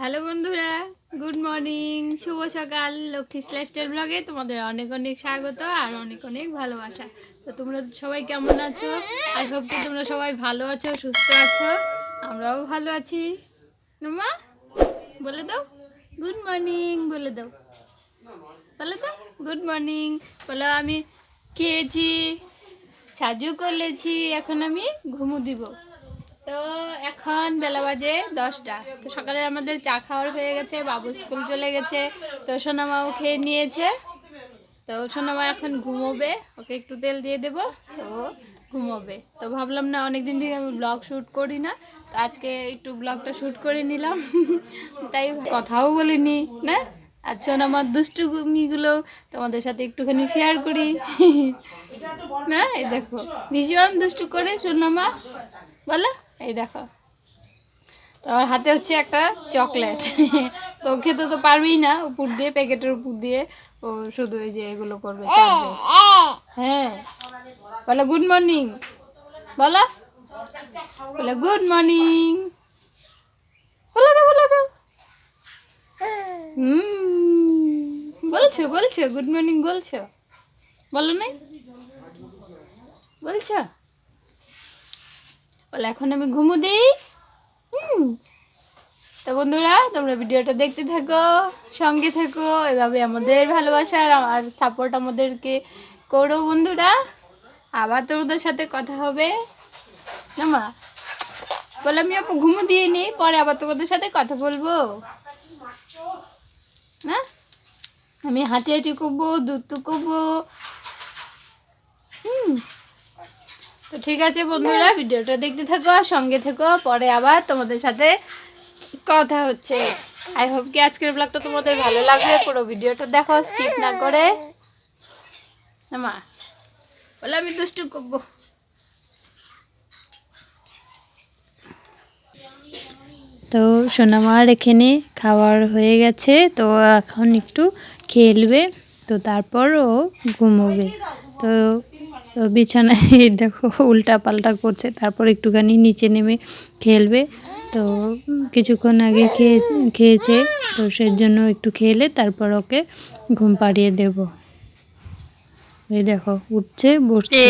Hello বন্ধুরা, good morning, শুভ সকাল Lakshmi's lifestyle ব্লগে তোমাদের অনেক অনেক স্বাগত আর অনেক অনেক ভালোবাসা। তো তোমরা সবাই কেমন আছো? হোপ কি তোমরা সবাই ভালো আছো, সুস্থ আছো, আমরাও ভালো আছি। মা বলে দাও। গুড মর্নিং, বলে দাও। বলে দাও, গুড মর্নিং। বলো আমি খেয়েছি, সাজু করেছি, এখন আমি ঘুমু দিব। তো এখন বেলা বাজে দশটা। তো সকালে আমাদের চা খাওয়ার হয়ে গেছে, বাবু স্কুল চলে গেছে, তো সোনামাও খেয়ে নিয়েছে। তো সোনামা এখন ঘুমোবে, ওকে একটু তেল দিয়ে দেবো, তো ঘুমোবে। তো ভাবলাম না অনেক দিন থেকে আমি ব্লগ শ্যুট করি না, তো আজকে একটু ব্লগটা শ্যুট করে নিলাম। তাই কথাও বলিনি, না? আর সোনামার দুষ্টুমিগুলো তোমাদের সাথে একটুখানি শেয়ার করি। না, এই দেখো, ভীষণ দুষ্টু করে সোনামা। বলো। এই দেখো। তো আমার হাতে হচ্ছে একটা চকলেট। তো খেতে তো পারবেই না উপর দিয়ে, প্যাকেটের উপর দিয়ে। ও শুধু এই যে এগুলো করবে হ্যাঁ। বলো, গুড মর্নিং। বলো। বলো, গুড মর্নিং। বলো দাও বলো দাও হুম। বলছো বলছো, গুড মর্নিং বলছো। বলো নাই? বলছো? বলে, এখন আমি ঘুমু দিই। হুম। তো বন্ধুরা, তোমরা ভিডিওটা দেখতে থাকো, সঙ্গে থাকো, এভাবে আমাদের ভালোবাসার আর সাপোর্ট আমাদেরকে করো বন্ধুরা। আবার তোমাদের সাথে কথা হবে। না মা? বলে, আমি আপু ঘুমো দিয়ে নিই পরে আবার তোমাদের সাথে কথা বলব। না? আমি হাঁটি হাঁটি করব, দুধ করব। হুম। তো ঠিক আছে বন্ধুরা, ভিডিওটা দেখতে থাকো, সঙ্গে থেকো, পরে আবার তোমাদের সাথে কথা হচ্ছে। আই হোপ কি আজকের ব্লগটা তোমাদের ভালো লাগবে, পুরো ভিডিওটা দেখো স্কিপ না করে। মা বলে আমি দুষ্টু করব। তো সোনামার এখানে খাওয়ার হয়ে গেছে, তো এখন একটু খেলবে, তো তারপর ও ঘুমোবে। তো তো বিছানায় দেখো উল্টা পাল্টা করছে তারপর একটুখানি নিচে নেমে খেলবে। তো কিছুক্ষণ আগে খেয়ে খেয়েছে তো সেই জন্য একটু খেলে তারপর ওকে ঘুম পাড়িয়ে দেব। এই দেখো উঠছে বসছে।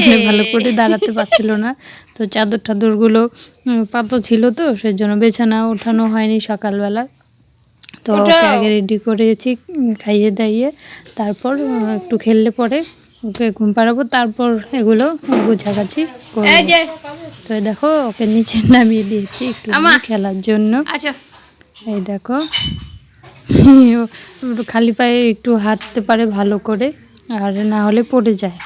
মানে ভালো করে দাঁড়াতে পারছিল না। তো চাদর টাদরগুলো উম, পাতা ছিল তো সেই জন্য বিছানা ওঠানো হয়নি সকালবেলা। তো ওকে আগে রেডি করেছি খাইয়ে দাইয়ে। তারপর একটু খেললে পরে ওকে ঘুম পাড়াবো তারপর এগুলো গোছাগাছি তো দেখো ওকে নিচে নামিয়ে দিয়েছি একটু খেলার জন্য। আচ্ছা। এই দেখো খালি পায়ে একটু হাঁটতে পারে ভালো করে আর না হলে পড়ে যায়।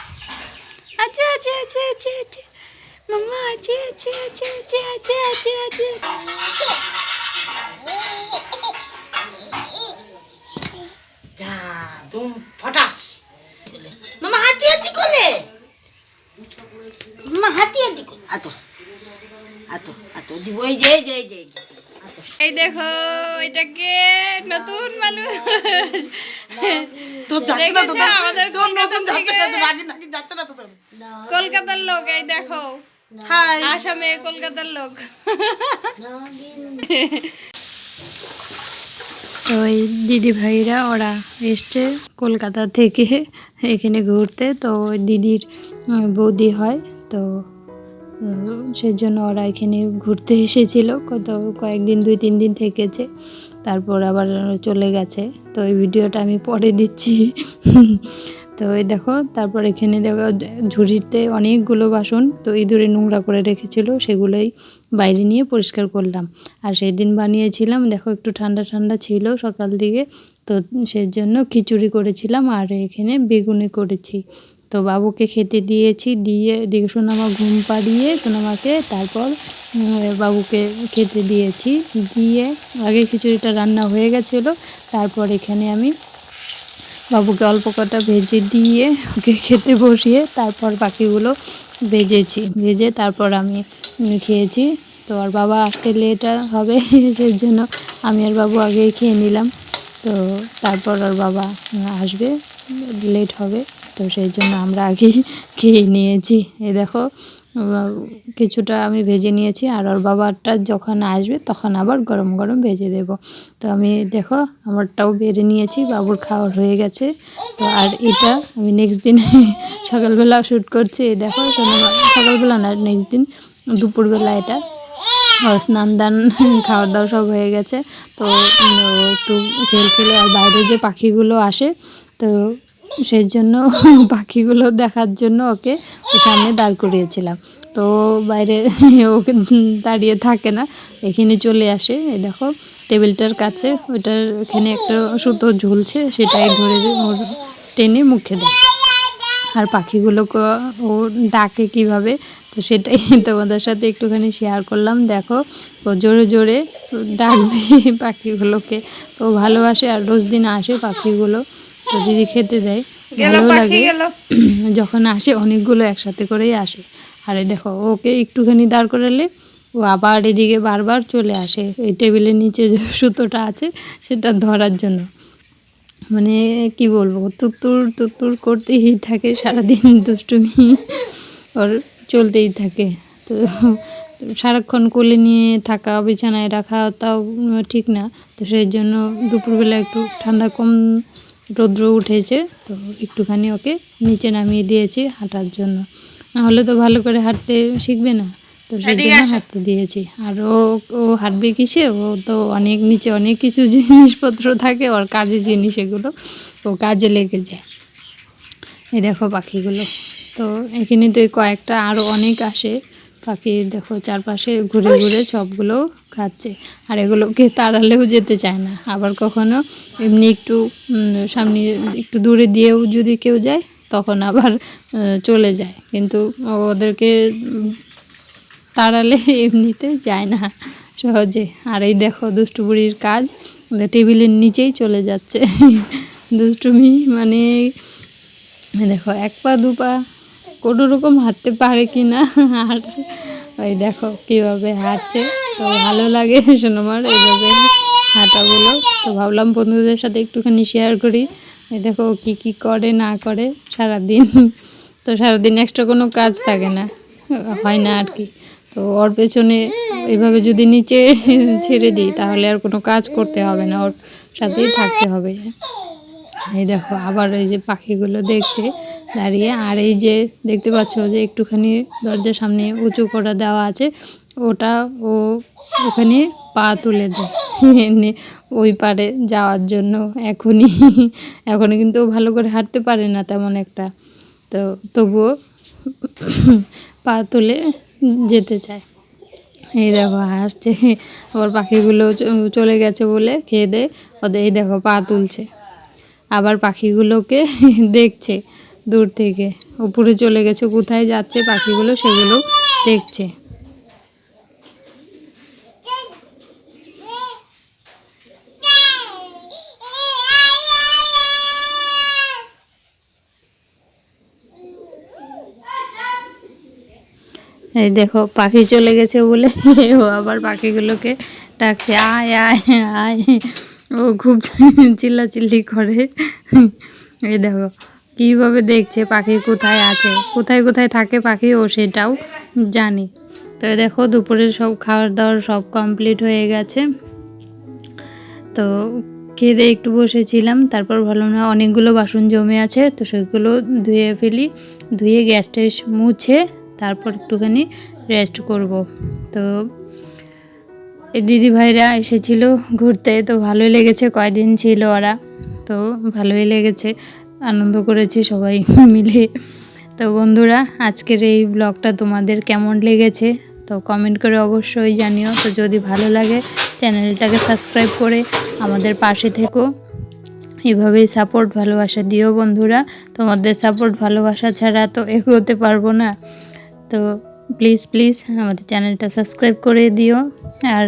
আচ্ছা আচ্ছা আচ্ছা আচ্ছা আচ্ছা। মামা আছে আছে আছে আছে আছে আছে আছে যা তুম ফটাস মামা হাতি হাতি করলে মামা হাতি হাতি আতো আতো আতো দিব। এই যে যে যে এই যে, আতো এই দেখো এটাকে নতুন মানুষ। তোর যাচ্ছে না তো আমাদের তোর নতুন যাচ্ছে না তো থেকে- নাকি যাচ্ছে না তো কলকাতার লোক এই দেখো। হাই। আসামে কলকাতার লোক। ওই দিদি ভাইরা ওরা এসছে কলকাতা থেকে এখানে ঘুরতে। তো ওই দিদির বৌদি হয়। তো উম, সেজন্য ওরা এখানে ঘুরতে এসেছিল। কত কয়েকদিন দুই তিন দিন থেকেছে। তারপর আবার চলে গেছে। তো এই ভিডিওটা আমি পরে দিচ্ছি। তো এই দেখো তারপর এখানে দেখো ঝুড়িতে অনেকগুলো বাসন। তো ইঁদুরে নোংরা করে রেখেছিল সেগুলোই বাইরে নিয়ে পরিষ্কার করলাম। আর সেই দিন বানিয়েছিলাম দেখো একটু ঠান্ডা ঠান্ডা ছিল সকাল দিকে। তো সেই জন্য খিচুড়ি করেছিলাম আর এখানে বেগুনি করেছি। তো বাবুকে খেতে দিয়েছি, দিয়ে দিকে সোনামা ঘুম পাড়িয়ে সোনামাকে তারপর বাবুকে খেতে দিয়েছি। দিয়ে আগে খিচুড়িটা রান্না হয়ে গেছিল, তারপর এখানে আমি বাবুকে অল্প কটা ভেজে দিয়ে ওকে খেতে বসিয়ে তারপর বাকিগুলো ভেজেছি। ভেজে তারপর আমি খেয়েছি। তো আর বাবা আসতে লেট হবে, সেই জন্য আমি আর বাবু আগেই খেয়ে নিলাম। তো তারপর আর বাবা আসবে লেট হবে। তো সেই জন্য আমরা আগেই খেয়ে নিয়েছি। এ দেখো কিছুটা আমি ভেজে নিয়েছি আর ওর বাবারটা যখন আসবে তখন আবার গরম গরম ভেজে দেব। তো আমি দেখো, আমারটাও বেড়ে নিয়েছি, বাবুর খাওয়ার হয়ে গেছে। তো আর এটা আমি নেক্সট দিন সকালবেলা শ্যুট করছি। দেখো সকালবেলা না নেক্সট দিন দুপুরবেলা এটা। স্নান দান, খাওয়ার দাওয়া সব হয়ে গেছে। তো একটু খেলছিল আর বাইরে যে পাখিগুলো আসে, তো সেই জন্য পাখিগুলো দেখার জন্য ওকে সামনে দাঁড় করিয়েছিলাম। তো বাইরে ওকে দাঁড়িয়ে থাকে না, এখানে চলে আসে। এই দেখো, টেবিলটার কাছে ওইটার এখানে একটা সুতো ঝুলছে, সেটাই ধরে ওর টেনে মুখে দেয়। আর পাখিগুলোকে ও ডাকে কীভাবে, তো সেটাই তোমাদের সাথে একটুখানি শেয়ার করলাম। দেখো, ও জোরে জোরে ডাকবে পাখিগুলোকে। তো ভালোবাসে আর রোজ দিন আসে পাখিগুলো। তো দিদি খেতে দেয় ভালো লাগে। যখন আসে অনেকগুলো একসাথে করেই আসে। আরে দেখো ওকে একটুখানি দাঁড় করালে ও আবার এদিকে বারবার চলে আসে। এই টেবিলের নিচে যে সুতোটা আছে সেটা ধরার জন্য। মানে কি বলব তুত্তুর তুত্তুর করতেই থাকে সারাদিন দুষ্টুমি ওর চলতেই থাকে। তো সারাক্ষণ কোলে নিয়ে থাকা বিছানায় রাখা তাও ঠিক না। তো সেই জন্য দুপুরবেলা একটু ঠান্ডা কম রৌদ্র উঠেছে তো একটুখানি ওকে নিচে নামিয়ে দিয়েছি হাঁটার জন্য। নাহলে তো ভালো করে হাঁটতে শিখবে না তো সেই জন্য হাঁটতে দিয়েছি। আর ও ও হাঁটবে কিসে? ও তো অনেক নিচে অনেক কিছু জিনিসপত্র থাকে ওর কাজের জিনিস এগুলো ও কাজে লেগে যায়। এই দেখো পাখিগুলো। তো এখানে তো কয়েকটা আরও অনেক আসে। পাখি দেখো চারপাশে ঘুরে ঘুরে সবগুলো খাচ্ছে। আর এগুলোকে তাড়ালেও যেতে চায় না। আবার কখনো এমনি একটু সামনে একটু দূরে দিয়েও যদি কেউ যায় তখন আবার চলে যায়। কিন্তু ওদেরকে তাড়ালে এমনিতে যায় না সহজে। আর এই দেখো দুষ্টু বুড়ির কাজ টেবিলের নিচেই চলে যাচ্ছে। দুষ্টুমি মানে দেখো এক পা দু পা কোনো রকম হাঁটতে পারে কি না আর ওই দেখো কীভাবে হাঁটছে। তো ভালো লাগে সোনামার এইভাবে হাঁটাগুলো তো ভাবলাম বন্ধুদের সাথে একটুখানি শেয়ার করি। এই দেখো কী কী করে, না করে, সারাদিন। তো সারাদিন এক্সট্রা কোনো কাজ থাকে না, হয় না আর কি। তো ওর পেছনে এইভাবে যদি নিচে ছেড়ে দিই, তাহলে আর কোনো কাজ করতে হবে না, ওর সাথেই থাকতে হবে। এই দেখো আবার এই যে পাখিগুলো দেখছে। দাঁড়িয়ে। আর এই যে দেখতে পাচ্ছ যে একটুখানি দরজার সামনে উঁচু করা দেওয়া আছে, ওটা ও ওখানে পা তুলে দেয়। ওই পারে যাওয়ার জন্য এখনই এখনই কিন্তু ও ভালো করে হাঁটতে পারে না তেমন একটা। তো তবুও পা তুলে যেতে চায়। এই দেখো হাসছে। আবার পাখিগুলো চলে গেছে বলে খেয়ে দে ওদের এই দেখো পা তুলছে। আবার পাখিগুলোকে দেখছে। দূর থেকে। উপরে চলে গেছে, কোথায় যাচ্ছে পাখিগুলো সেগুলো দেখছে। এই দেখো, পাখি চলে গেছে বলে ও আবার পাখিগুলোকে ডাকছে, আয় আয় আয়। ও খুব চিল্লাচিল্লি করে। এই দেখো কীভাবে দেখছে পাখি কোথায় আছে? কোথায় কোথায় থাকে পাখি ও সেটাও জানে। তো দেখো দুপুরের সব খাওয়ার দাওয়ার সব কমপ্লিট হয়ে গেছে। তো খেয়ে দিয়ে একটু বসেছিলাম, তারপর ভাবলাম না অনেকগুলো বাসন জমে আছে, তো সেগুলো ধুয়ে ফেলি, ধুয়ে গ্যাস ট্যাস মুছে তারপর একটুখানি রেস্ট করব। তো দিদি ভাইরা এসেছিল ঘুরতে, তো ভালোই লেগেছে, কয়দিন ছিল ওরা? তো ভালোই লেগেছে। আনন্দ করেছি সবাই মিলে। তো বন্ধুরা, আজকের এই ব্লগটা তোমাদের কেমন লেগেছে? তো কমেন্ট করে অবশ্যই জানিও। তো যদি ভালো লাগে, চ্যানেলটাকে সাবস্ক্রাইব করে আমাদের পাশে থেকো। এভাবেই সাপোর্ট ভালোবাসা দিও বন্ধুরা। তোমাদের সাপোর্ট ভালোবাসা ছাড়া তো এগোতে পারব না। তো প্লিজ প্লিজ আমাদের চ্যানেলটা সাবস্ক্রাইব করে দিও। আর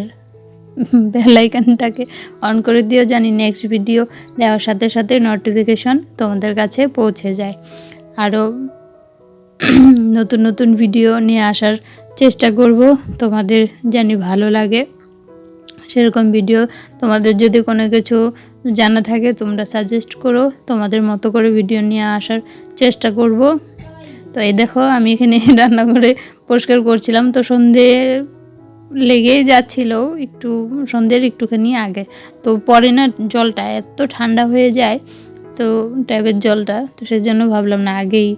বেলাইকানটাকে অন করে দিও, জানি নেক্সট ভিডিও দেওয়ার সাথে সাথে নোটিফিকেশন তোমাদের কাছে পৌঁছে যায়। আরও নতুন নতুন ভিডিও নিয়ে আসার চেষ্টা করব, তোমাদের জানি ভালো লাগে। সেরকম ভিডিও তোমাদের যদি কোনো কিছু জানা থাকে, তোমরা সাজেস্ট করো, তোমাদের মতো করে ভিডিও নিয়ে আসার চেষ্টা করব। তো এই দেখো, আমি এখানে রান্নাঘরে পরিষ্কার করছিলাম। তো সন্ধে লেগেই যাচ্ছিল একটু, সন্ধ্যের একটুখানি আগে। তো পরে না জলটা এত ঠান্ডা হয়ে যায়, তো ট্যাপের জলটা, তো সেই জন্য ভাবলাম না, আগেই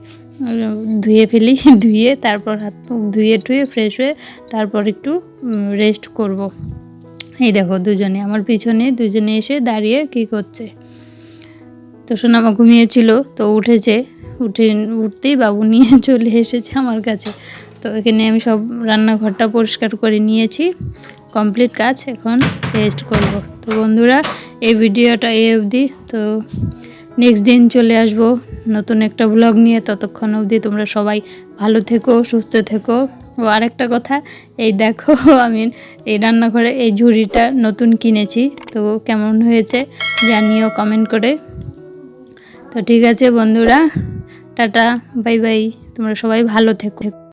ধুয়ে ফেলি, ধুয়ে তারপর হাত ধুয়ে টুয়ে ফ্রেশ হয়ে তারপর একটু রেস্ট করব। এই দেখো দুজনে, আমার পিছনে দুজনে এসে দাঁড়িয়ে কি করছে। তো সোনামা ঘুমিয়েছিল, তো উঠেছে, উঠে, উঠতেই বাবু নিয়ে চলে এসেছে আমার কাছে। তো এখানে আমি সব রান্নাঘরটা পরিষ্কার করে নিয়েছি। কমপ্লিট কাজ এখন রেস্ট করব। তো বন্ধুরা, এই ভিডিওটা এই অবধি। তো নেক্সট দিন চলে আসব নতুন একটা ব্লগ নিয়ে। ততক্ষণ অবধি তোমরা সবাই ভালো থেকো, সুস্থ থেকো। ও, আরেকটা কথা, এই দেখো, আমি এই রান্নাঘরে এই ঝুড়িটা নতুন কিনেছি। তো কেমন হয়েছে জানিও কমেন্ট করে। তো ঠিক আছে বন্ধুরা, টাটা, বাই বাই। তোমরা সবাই ভালো থেকো।